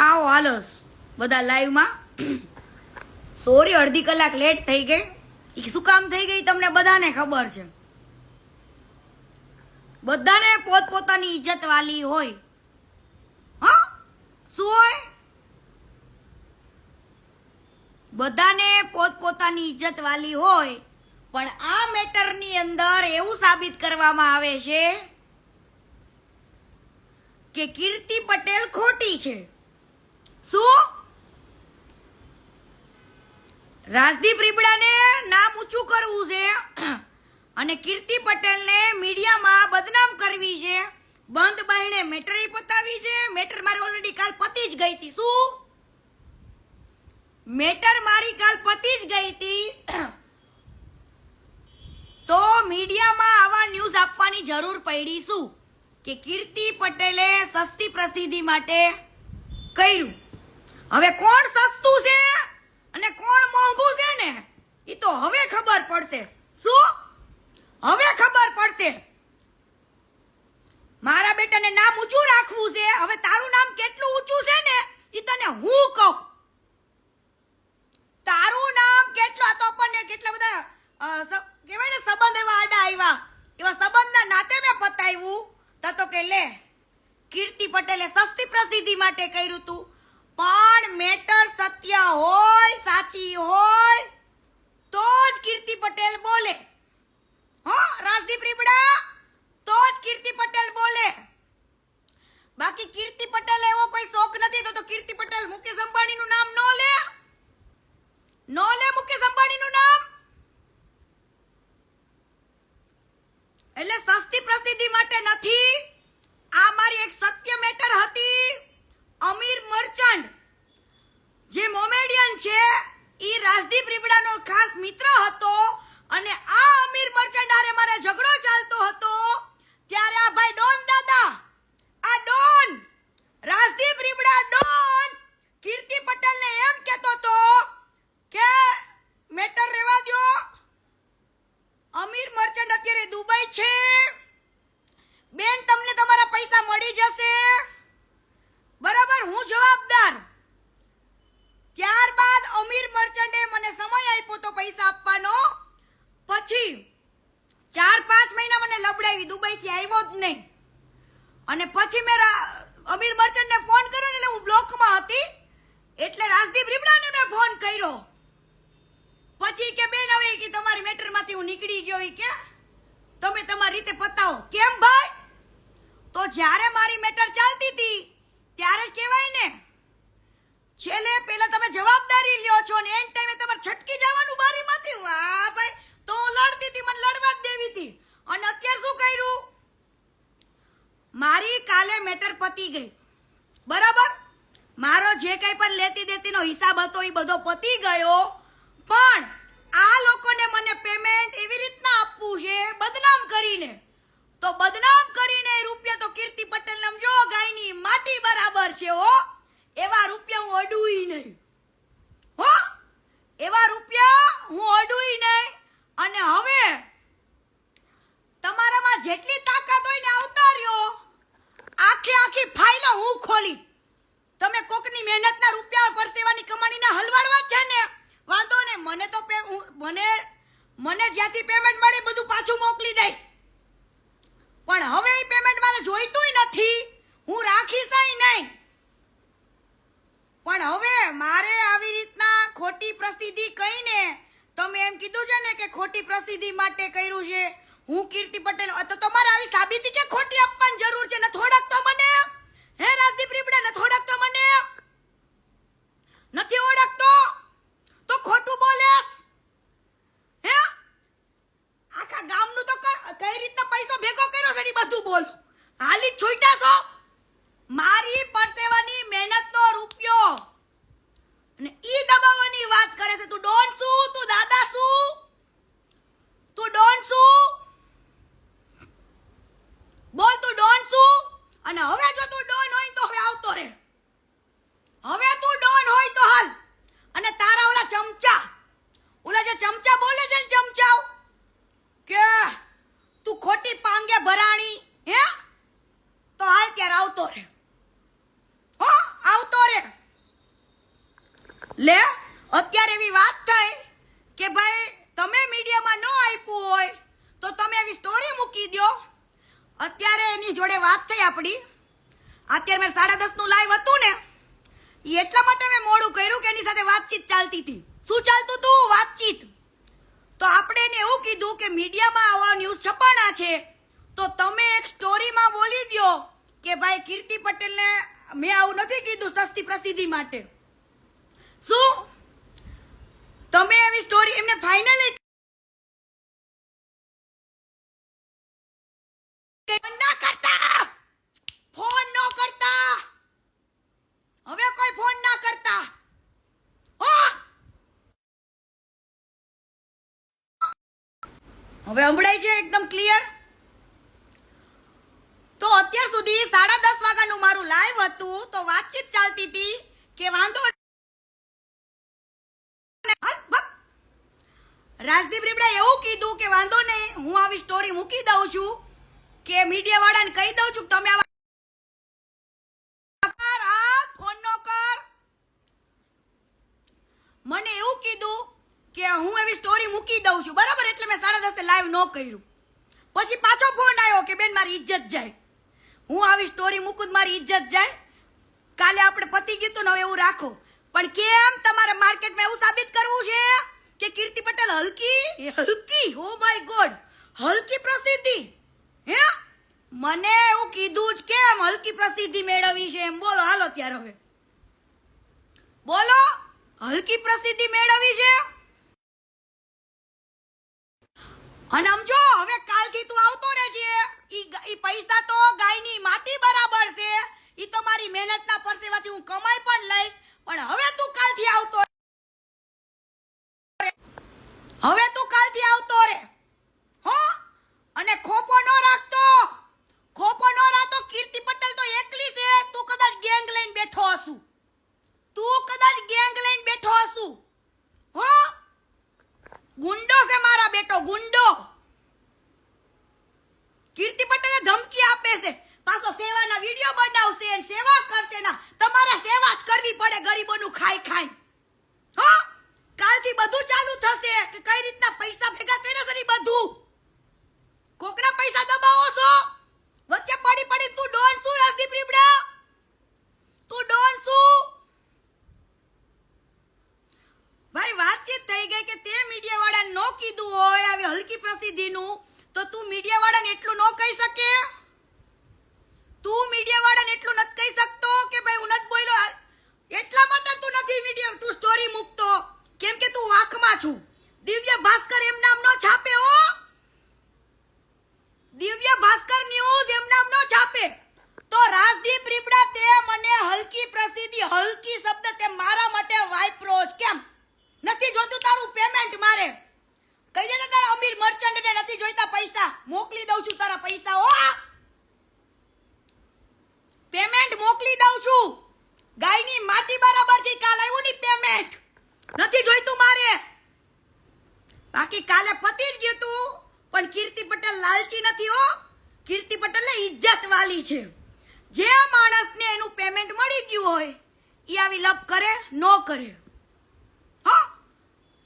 આવો, હાલો. બધા લાઈવમાં સોરી અડધી કલાક લેટ થઈ ગઈ. શું કામ થઈ ગઈ તમને બધાને ખબર છે? બધાને પોતપોતાની ઇજ્જત વાલી હોય. હા? શું હોય? બધાને પોતપોતાની ઇજ્જત વાલી હોય, પણ આ મેટરની અંદર એવું સાબિત કરવામાં આવે છે કે કીર્તિ પટેલ ખોટી છે. શું? રાજદીપ રીબડાને નામ ઊંચું કરવું છે અને કીર્તિ પટેલને મીડિયામાં બદનામ કરવી છે. બંધ બહેણે મેટરી પતાવી છે. મેટર મારી ઓલરેડી કાલ પતી જ ગઈ હતી. શું? મેટર મારી કાલ પતી જ ગઈ હતી. તો મીડિયામાં આવા ન્યૂઝ આપવાની જરૂર પડી શું? કે કીર્તિ પટેલે સસ્તી પ્રસિદ્ધિ માટે કર્યું. હવે કોણ સસ્તું છે અને કોણ મોંઘું છે ને? એ તો હવે ખબર પડશે. શું? હવે ખબર પડશે. મારા બેટાને નામ ઊંચું રાખવું છે. હવે તારું નામ કેટલું ઊંચું છે ને? એ તને હું કહું? તારું નામ કેટલું તો આપણને કેટલા બધા કહેવાય ને, સંબંધ એવા આડા આવ્યા એવા સંબંધના નાતે મેં પતાવ્યું. તો કે લે, કીર્તિ પટેલે સસ્તી પ્રસિદ્ધિ માટે કર્યું તું. મેટર સત્ય હોય સાચી હોય તો જ કીર્તિ પટેલ બોલે હો રાજદીપ રીબડા તો જ કીર્તિ પટેલ બોલે બાકી કીર્તિ પટેલ એવો કોઈ શોખ નથી તો તો કીર્તિ પટેલ મુકેશ અંબાણીનું નામ ન લે નો લે મુકેશ અંબાણીનું નામ એટલે સસ્તી પ્રસિદ્ધિ માટે નથી આ મારી એક સત્ય મેટર હતી અમીર મર્ચન્ટ જે મોમેડિયન છે ઈ રાજદીપ રીબડાનો ખાસ મિત્ર હતો અને આ અમીર મર્ચન્ટ હારે મારે ઝઘડો ચાલતો હતો ત્યારે આ ભાઈ ડોન દાદા આ ડોન રાજદીપ રીબડા ડોન કીર્તિ પટેલને એમ કહેતો તો કે મેટર રેવા દ્યો અમીર મર્ચન્ટ અત્યારે દુબઈ છે બેન તમને તમારા પૈસા મળી જશે બરાબર હું જવાબદાર ત્યારબાદ અમીર મર્ચન્ટે મને સમય આપ્યો તો પૈસા આપવાનો પછી ચાર પાંચ મહિના દુબઈથી આવ્યો જ નહીં. અને પછી મેં અમીર મર્ચન્ટને ફોન કર્યો એટલે હું બ્લોકમાં હતી. એટલે રાજદીપ રીબડાને મેં ફોન કર્યો. પછી કે બેન, હવે કે તમારી મેટરમાંથી હું નીકળી ગયો કે. તમે તમારી રીતે પતાવો. કેમ ભાઈ? તો જ્યારે મારી મેટર ચાલતી હતી ત્યારે જ કહેવાય ને છેલ્લે પહેલા તમે જવાબદારી લ્યો છો ને એન ટાઈમે તમારે છટકી જવાનું બારીમાંથી વાહ ભાઈ તો હું લડતી હતી મને લડવા જ દેવી હતી અને અત્યારે શું કર્યું? મારી કાલે મેટર પતી ગઈ. બરાબર? મારો જે કંઈ પણ લેતી દેતીનો હિસાબ હતો એ બધો પતી ગયો. પણ આ લોકોને મને પેમેન્ટ એવી રીતના આપવું છે, બદનામ કરીને. તો બદનામ કરીને રૂપિયા તો કીર્તિ પટેલ સમજો ગાયની માટી બરાબર છે, હો. એવા રૂપિયા હું અડુઈ નહીં. હો? એવા રૂપિયા હું અડુઈ નહીં અને હવે તમારામાં જેટલી તાકાત હોય ને આવતા રહ્યો આખી આખી ફાઇલો તમે કોકની મહેનતના રૂપિયા પરસેવાની કમાણીના હલવાડવા છે ને. વાંધો ને, મને તો મને મને જ્યાંથી પેમેન્ટ મળે બધું પાછું મોકલી દઈશ. પણ હવે એ પેમેન્ટ મારે જોઈતું નથી. હું રાખીશ નહીં. પણ હવે મારે આવી રીતના ખોટી પ્રસિદ્ધિ કહીને, તમે એમ કીધું છે ને કે ખોટી પ્રસિદ્ધિ માટે કર્યું છે, હું કીર્તિ પટેલ તો તમારે આવી સાબિતી કે ખોટી આપવાની જરૂર છે ને? થોડાક તો મને, હે રીબડા ને થોડાક તો મને નથી ઓળખતો તો ખોટું બોલેસ હે આખા ગામનું તો કર કઈ રીતના પૈસો ભેગો કર્યો છે ને ઈ બધું બોલ હાલી જ છૂટ્યા છો મારી પરસેવાની મહેનતનો રૂપિયો અને ઈ દબાવવાની વાત કરે છે તું ડોન શું તું દાદા શું તું ડોન શું બોલ તું ડોન શું અને હવે જો તું ડોન હોય તો હવે આવતો રે હવે તું ડોન હોય તો હાલ અને તારા ઓલા ચમચા ઓલા જે ચમચા બોલે છે ને ચમચાઓ કે તું ખોટી પાંગે ભરાણી હે તો હાલ ત્યારે આવતો રે હો આવતો રે લે, અત્યારે એવી વાત થઈ કે ભાઈ, તમે મીડિયામાં ન આપ્યું હોય તો તમે એવી સ્ટોરી મૂકી દો અત્યારે એની જોડે વાત થઈ આપણી. અત્યારે મેં સાડા દસનું લાઈવ હતું ને એ એટલા માટે મેં મોડું કર્યું કે એની સાથે વાતચીત ચાલતી હતી. શું ચાલતું હતું વાતચીત. તો આપણે એને એવું કીધું કે મીડિયામાં આવા ન્યૂઝ છપાણા છે, તો તમે એક સ્ટોરીમાં બોલી દ્યો કે ભાઈ કીર્તિ પટેલને મેં આવું નથી કીધું સસ્તી પ્રસિદ્ધિ માટે. શું? તમે આવી સ્ટોરી એમને ફાઇનલી હવે સંભળાય છે એકદમ ક્લિયર તો અત્યાર સુધી સાડા દસ વાગ્યાનું મારું લાઈવ હતું, તો વાતચીત ચાલતી હતી કે વાંધો નહીં. હાલ, ભગ. રાજદીપ રીબડા એવું કીધું કે વાંધો નહીં હું આવી સ્ટોરી મૂકી દઉં છું કે મીડિયા વાળાને કહી દઉં છું તમે આવા કર, ફોન નો કર. મને એવું કીધું કે હું એવી સ્ટોરી મૂકી દઉં છું બરાબર? એટલે મેં સાડા દસે લાઈવ ન કર્યું. પછી પાછો ફોન આવ્યો કે બેન મારી ઇજ્જત જાય. હું આવી સ્ટોરી મૂકું મારી ઇજ્જત જાય. કાલે આપણે પતી ગયું તું ને હવે એવું રાખો. પણ કેમ તમારે માર્કેટમાં એવું સાબિત કરવું છે? કે કીર્તિ પટેલ હલકી? હલકી? ઓ માય ગોડ હલકી પ્રસિદ્ધિ. હે? મને એવું કીધું જ કેમ હલકી પ્રસિદ્ધિ મેળવી છે એમ. બોલો હાલો ત્યારે હવે. બોલો હલકી પ્રસિદ્ધિ મેળવી છે? અને આમ જો હવે કાલથી તું આવતો રહેજે. ઈ ગ- ઈ પૈસા તો ગાયની માટી બરાબર છે ઈ તો મારી મહેનતના પરસેવાથી હું કમાઈ પણ લઈશ પણ હવે તું કાલથી આવતો રહે. હવે તું કાલથી આવતો રે હો અને ખોપો ન રાખતો ખોપો ન રાખતો કીર્તિ પટેલ તો એકલી છે તું કદાચ ગેંગ લઈને બેઠો હશું તું કદાચ ગેંગ લઈને બેઠો હશું. હો? ગુંડો છે મારા બેટો, ગુંડો. કીર્તિ પટેલે ધમકી આપે છે. પાછો સેવાના વીડિયો બનાવશે અને સેવા કરશે ના તમારે સેવા જ કરવી પડે ગરીબોનું ખાઈ ખાઈ. હો? કાલથી બધું ચાલુ થશે કે કઈ રીતના પૈસા ભેગા કર્યા છે ને ઈ બધું કોકના પૈસા દબાવો છો વચ્ચે પડી પડી તું ડોન શું રાજદીપ રીબડા તું ડોન શું ભાઈ વાતચીત થઈ ગઈ કે તે મીડિયા વાળાને નો કીધું હોય આવી હલકી પ્રસિદ્ધિનું તો તું મીડિયા વાળાને એટલું નો કહી શકે તું મીડિયા વાળાને એટલું નથી કહી શકતો કે ભાઈ હું નથી બોલ્યો એટલા માટે તું નથી મીડિયા તું સ્ટોરી મૂકતો કેમ કે તું વાંકમાં છું દિવ્ય ભાસ્કર એમ નામ નો છાપે હો દિવ્ય ભાસ્કર ન્યૂઝ એમ નામ નો છાપે તો રાજદીપ રીબડા તે મને હલકી પ્રસિદ્ધિ હલકી શબ્દ તે મારા માટે વાપરો જ કેમ નથી જોતું તારું પેમેન્ટ મારે કહી દે ને તારા અમીર મર્ચન્ટ ને નથી જોઈતા પૈસા મોકલી દઉં છું તારા પૈસા હો પેમેન્ટ મોકલી દઉં છું ગાયની માટી બરાબર છે કાલ આવ્યું ની પેમેન્ટ નથી જોઈતું મારે બાકી કાલે પતી જ ગયું તું. પણ કીર્તિ પટેલ લાલચી નથી હો. કીર્તિ પટેલને ઇજ્જત વાલી છે. જે માણસને એનું પેમેન્ટ મળી ગયું હોય એ આવી લપ કરે, ન કરે. હા?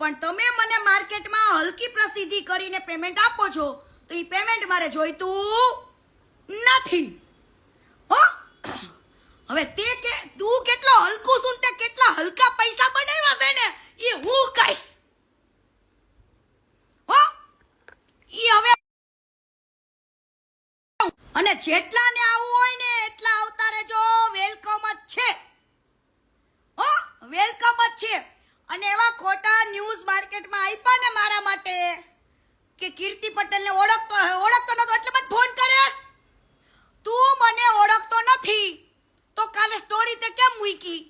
પણ તમે મને માર્કેટમાં હલકી પ્રસિદ્ધિ કરીને પેમેન્ટ આપો છો, તો એ પેમેન્ટ મારે જોઈતું નથી. હો? હવે તે કે, તું કેટલો હલકું સુન તે કેટલા હલકા પૈસા બનાવ્યા છે ને એ હું કહીશ હો ઈ હવે અને જેટલા ને આવવું હોય ને એટલા આવતા રહેજો વેલકમ જ છે. હો વેલકમ જ છે. અને એવા ખોટા ન્યૂઝ માર્કેટમાં આપ્યા ને મારા માટે કે કીર્તિ પટેલને ઓળખતો ઓળખતો નતો, એટલે મને ફોન કરેસ તું મને ઓળખતો નથી, તો કાલે સ્ટોરી તે કેમ મૂકી?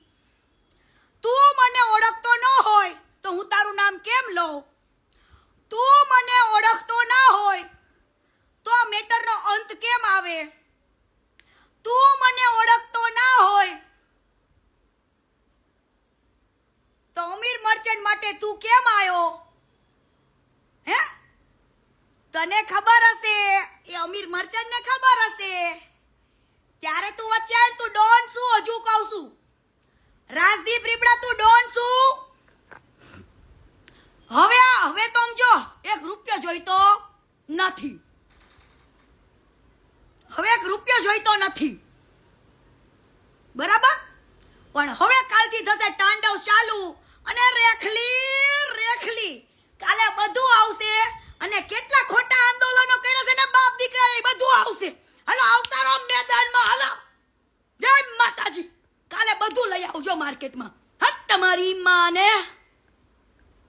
તું મને ઓળખતો ન હોય, તો હું તારું નામ કેમ લઉં? તું મને ઓળખતો આ અંત કેમ આવે? તું મને ઓળખતો ના હોય. તો અમીર મર્ચન્ટ માટે તું કેમ આવ્યો હે? તને ખબર હશે, એ અમીર મર્ચન્ટ ને ખબર હશે. ત્યારે તું વચ્ચે તું ડોન શું હજુ કહું છું. રાજદીપ રીપડા તું ડોન શું હવે હવે તો જો, એક રૂપિયો જોઈતો નથી. હવે એક રૂપિયો જોઈતો નથી. બરાબર?